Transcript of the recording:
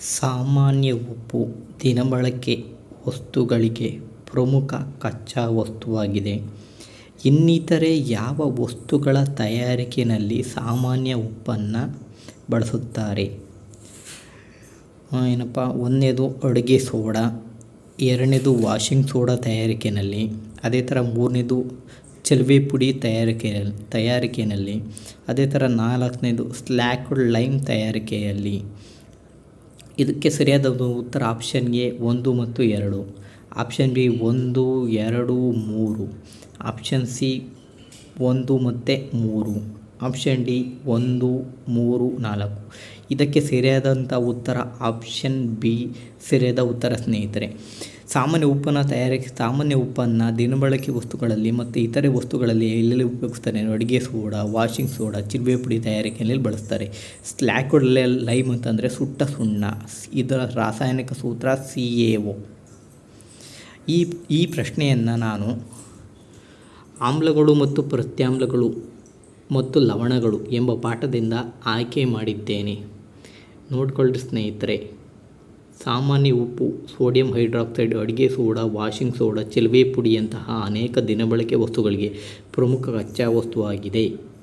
ಸಾಮಾನ್ಯ ಉಪ್ಪು ದಿನಬಳಕೆ ವಸ್ತುಗಳಿಗೆ ಪ್ರಮುಖ ಕಚ್ಚಾ ವಸ್ತುವಾಗಿದೆ. ಇನ್ನಿತರೆ ಯಾವ ವಸ್ತುಗಳ ತಯಾರಿಕೆಯಲ್ಲಿ ಸಾಮಾನ್ಯ ಉಪ್ಪನ್ನು ಬಳಸುತ್ತಾರೆ? ಏನಪ್ಪ? ಒಂದನೇದು ಅಡುಗೆ ಸೋಡಾ, ಎರಡನೇದು ವಾಷಿಂಗ್ ಸೋಡಾ ತಯಾರಿಕೆಯಲ್ಲಿ ಅದೇ ಥರ ಮೂರನೇದು ಚಲುವೆ ಪುಡಿ ತಯಾರಿಕೆಯಲ್ಲಿ ತಯಾರಿಕೆಯಲ್ಲಿ ಅದೇ ಥರ ನಾಲ್ಕನೇದು ಸ್ಲ್ಯಾಕ್ಡ್ ಲೈಮ್ ತಯಾರಿಕೆಯಲ್ಲಿ ಇದಕ್ಕೆ ಸರಿಯಾದ ಉತ್ತರ ಆಪ್ಷನ್ ಎ ಒಂದು ಮತ್ತು ಎರಡು. ಆಪ್ಷನ್ ಬಿ ಒಂದು, ಎರಡು, ಮೂರು. ಆಪ್ಷನ್ ಸಿ ಒಂದು ಮತ್ತು ಮೂರು. ಆಪ್ಷನ್ ಡಿ ಒಂದು, ಮೂರು, ನಾಲ್ಕು. ಇದಕ್ಕೆ ಸರಿಯಾದಂಥ ಉತ್ತರ ಆಪ್ಷನ್ ಬಿ, ಸರಿಯಾದ ಉತ್ತರ ಸ್ನೇಹಿತರೆ. ಸಾಮಾನ್ಯ ಉಪ್ಪನ್ನು ತಯಾರಿಕೆ, ಸಾಮಾನ್ಯ ಉಪ್ಪನ್ನು ದಿನಬಳಕೆ ವಸ್ತುಗಳಲ್ಲಿ ಮತ್ತು ಇತರೆ ವಸ್ತುಗಳಲ್ಲಿ ಎಲ್ಲೆಲ್ಲಿ ಉಪಯೋಗಿಸ್ತಾರೆ? ಅಡುಗೆ ಸೋಡಾ ವಾಷಿಂಗ್ ಸೋಡಾ ಚಿಲ್ಬೆ ಪುಡಿ ತಯಾರಿಕೆಯಲ್ಲಿ ಬಳಸ್ತಾರೆ? ಸ್ಲ್ಯಾಕ್ಡ್ ಲೈಮ್ ಅಂತಂದರೆ ಸುಟ್ಟ ಸುಣ್ಣ ಇದರ ರಾಸಾಯನಿಕ ಸೂತ್ರ ಸಿ ಎ ಒ ಈ ಈ ಪ್ರಶ್ನೆಯನ್ನು ನಾನು ಆಮ್ಲಗಳು ಮತ್ತು ಪ್ರತ್ಯಾಮ್ಲಗಳು ಮತ್ತು ಲವಣಗಳು ಎಂಬ ಪಾಠದಿಂದ ಆಯ್ಕೆ ಮಾಡಿದ್ದೇನೆ. ನೋಡ್ಕೊಳ್ಳಿ ಸ್ನೇಹಿತರೆ. ಸಾಮಾನ್ಯ ಉಪ್ಪು, ಸೋಡಿಯಂ ಹೈಡ್ರಾಕ್ಸೈಡ್, ಅಡುಗೆ ಸೋಡಾ, ವಾಷಿಂಗ್ ಸೋಡಾ, ಚಿಲ್ವೆ ಪುಡಿಯಂತಹ ಅನೇಕ ದಿನಬಳಕೆ ವಸ್ತುಗಳಿಗೆ ಪ್ರಮುಖ ಕಚ್ಚಾ ವಸ್ತುವಾಗಿದೆ.